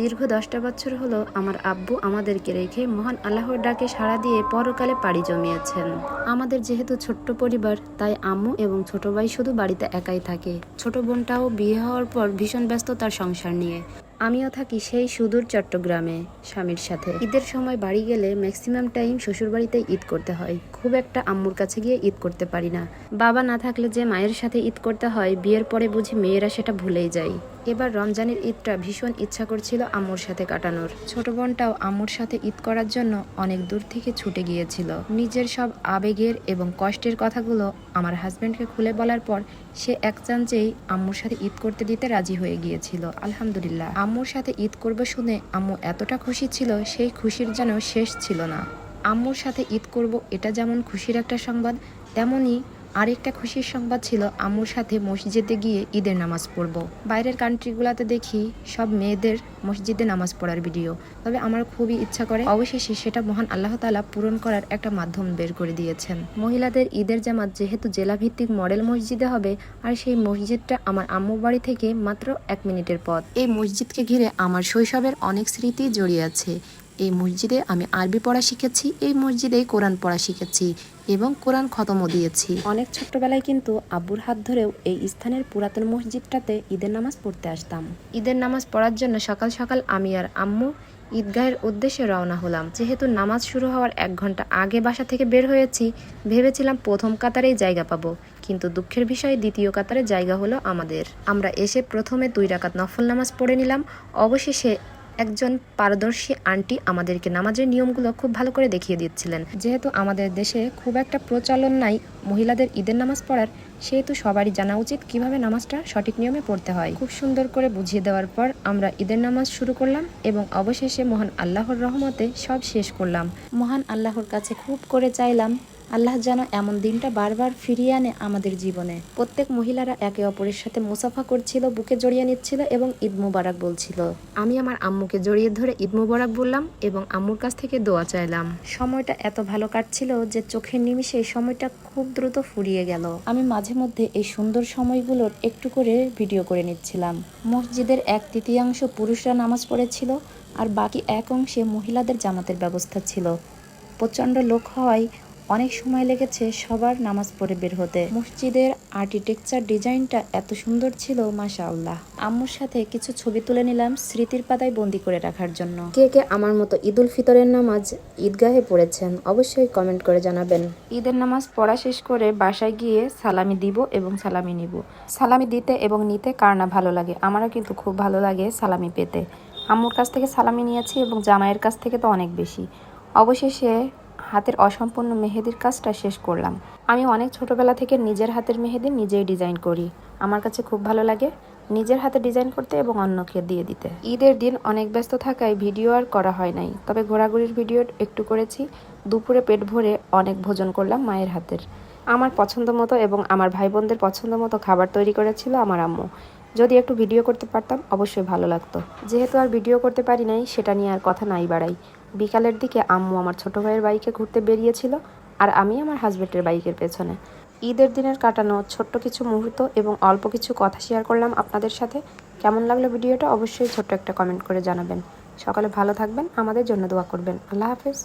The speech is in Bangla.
দীর্ঘ দশটা বছর হল আমার আব্বু আমাদেরকে রেখে মহান আল্লাহর ডাকে সাড়া দিয়ে পরকালে পাড়ি জমিয়েছেন। আমাদের যেহেতু ছোট্ট পরিবার, তাই আম্মু এবং ছোট ভাই শুধু বাড়িতে একাই থাকে। ছোট বোনটাও বিয়ে হওয়ার পর ভীষণ ব্যস্ত তার সংসার নিয়ে। আমিও থাকি সেই সুদূর চট্টগ্রামে স্বামীর সাথে। ঈদের সময় বাড়ি গেলে ম্যাক্সিমাম টাইম শ্বশুর বাড়িতে ঈদ করতে হয়। খুব একটা আম্মুর কাছে গিয়ে ঈদ করতে পারি না। বাবা না থাকলে যে মায়ের সাথে ঈদ করতে হয়, বিয়ের পরে বুঝি মেয়েরা সেটা ভুলেই যায়। এবার রমজানের ঈদটা ভীষণ ইচ্ছা করছিল আম্মুর সাথে কাটানোর। ছোট বোনটাও আম্মুর সাথে ঈদ করার জন্য অনেক দূর থেকে ছুটে গিয়েছিল। নিজের সব আবেগের এবং কষ্টের কথাগুলো আমার হাজব্যান্ডকে খুলে বলার পর সে এক চান্সেই আম্মুর সাথে ঈদ করতে দিতে রাজি হয়ে গিয়েছিল। আলহামদুলিল্লাহ। আম্মুর সাথে ঈদ করবে শুনে আম্মু এতটা খুশি ছিল, সেই খুশির যেন শেষ ছিল না। আম্মুর সাথে ঈদ করব এটা যেমন খুশির একটা সংবাদ, তেমনই আরেকটা খুশির সংবাদ ছিল আম্মুর সাথে মসজিদে গিয়ে ঈদের নামাজ পড়ব। বাইরের কান্ট্রিগুলোতে দেখি সব মেয়েদের মসজিদে নামাজ পড়ার ভিডিও। তবে আমার খুবই ইচ্ছা করে অবশেষে সেটা মহান আল্লাহ তাআলা পূরণ করার একটা মাধ্যম বের করে দিয়েছেন। মহিলাদের ঈদের জামাত যেহেতু জেলাভিত্তিক মডেল মসজিদে হবে, আর সেই মসজিদটা আমার আম্মু বাড়ি থেকে মাত্র এক মিনিটের পথ। এই মসজিদকে ঘিরে আমার শৈশবের অনেক স্মৃতি জড়িয়ে আছে। এই মসজিদে আমি আরবি পড়া শিখেছি এই মসজিদে কোরআন পড়া শিখেছি এবং কোরআন খতমও দিয়েছি। অনেক ছোট্টবেলায় কিন্তু আব্বুর হাত ধরেও এই স্থানের পুরাতন মসজিদটাতে ঈদের নামাজ পড়তে আসতাম। ঈদের নামাজ পড়ার জন্য সকাল সকাল আমি আর আম্মু ঈদগাহের উদ্দেশ্যে রওনা হলাম। যেহেতু নামাজ শুরু হওয়ার এক ঘণ্টা আগে বাসা থেকে বের হয়েছি ভেবেছিলাম প্রথম কাতারেই জায়গা পাবো কিন্তু দুঃখের বিষয় দ্বিতীয় কাতারে জায়গা হলো আমাদের। আমরা এসে প্রথমে দুই রাকাত নফল নামাজ পড়ে নিলাম অবশেষে একজন পারদর্শী আন্টি আমাদেরকে নামাজের নিয়মগুলো খুব ভালো করে দেখিয়ে দিচ্ছিলেন। যেহেতু আমাদের দেশে খুব একটা প্রচলন নাই, মহিলাদের ঈদের নামাজ পড়ার, সেহেতু সবারই জানা উচিত কীভাবে নামাজটা সঠিক নিয়মে পড়তে হয়। খুব সুন্দর করে বুঝিয়ে দেওয়ার পর আমরা ঈদের নামাজ শুরু করলাম এবং অবশেষে মহান আল্লাহর রহমতে সব শেষ করলাম। মহান আল্লাহর কাছে খুব করে চাইলাম আল্লাহ যেন এমন দিনটা বারবার ফিরিয়ে আনে আমাদের জীবনে। প্রত্যেক মহিলারা একে অপরের সাথে মুসাফা করছিল বুকে জড়িয়ে নিচ্ছিল এবং ঈদ মুবারক বলছিল। আমি আমার আম্মুকে জড়িয়ে ধরে ঈদ মুবারক বললাম এবং আম্মুর কাছ থেকে দোয়া চাইলাম। সময়টা এত ভালো কাটছিল যে চোখের নিমিষে সময়টা খুব দ্রুত ফুরিয়ে গেল। আমি মাঝে মধ্যে এই সুন্দর সময়গুলোর একটু করে ভিডিও করে নিচ্ছিলাম। মসজিদের এক তৃতীয়াংশ পুরুষরা নামাজ পড়েছিল আর বাকি এক অংশে মহিলাদের জামাতের ব্যবস্থা ছিল। প্রচণ্ড লোক হওয়ায় অনেক সময় লেগেছে সবার নামাজ পড়ে বের হতে। মসজিদের আর্কিটেকচার ডিজাইনটা এত সুন্দর ছিল মাশাআল্লাহ। আম্মুর সাথে কিছু ছবি তুলে নিলাম স্মৃতির পাতায় বন্দি করে রাখার জন্য। কে কে আমার মতো ঈদুল ফিতরের নামাজ ঈদগাহে পড়েছেন অবশ্যই কমেন্ট করে জানাবেন। ঈদের নামাজ পড়া শেষ করে বাসায় গিয়ে সালামি দিব এবং সালামি নিব। সালামি দিতে এবং নিতে কার না ভালো লাগে? আমারও কিন্তু খুব ভালো লাগে সালামি পেতে। আম্মুর কাছ থেকে সালামি নিয়েছি এবং জামাইয়ের কাছ থেকে তো অনেক বেশি। অবশেষে হাতের অসম্পূর্ণ মেহেদির কাজটা শেষ করলাম। আমি অনেক ছোটবেলা থেকে নিজের হাতের মেহেদি নিজেই ডিজাইন করি। আমার কাছে খুব ভালো লাগে নিজের হাতে ডিজাইন করতে এবং অন্যকে দিয়ে দিতে। ঈদের দিন অনেক ব্যস্ত থাকায় ভিডিও আর করা হয় নাই। তবে ঘোরাঘুরির ভিডিও একটু করেছি। দুপুরে পেট ভরে অনেক ভোজন করলাম মায়ের হাতের। আমার পছন্দ মতো এবং আমার ভাই বোনদের পছন্দ মতো খাবার তৈরি করেছিল আমার আম্মু। যদি একটু ভিডিও করতে পারতাম, অবশ্যই ভালো লাগতো। যেহেতু আর ভিডিও করতে পারি নাই, সেটা নিয়ে আর কথা নাই বাড়াই। বিকালের দিকে আম্মু আমার ছোট ভাইয়ের বাইকে ঘুরতে বেরিয়েছিল আর আমি আমার হাজবেন্ডের বাইকের পেছনে। ঈদের দিনের কাটানো ছোট্ট কিছু মুহূর্ত এবং অল্প কিছু কথা শেয়ার করলাম আপনাদের সাথে। কেমন লাগল ভিডিওটা অবশ্যই ছোট্ট একটা কমেন্ট করে জানাবেন। সকালে ভালো থাকবেন, আমাদের জন্য দোয়া করবেন। আল্লাহ হাফেজ।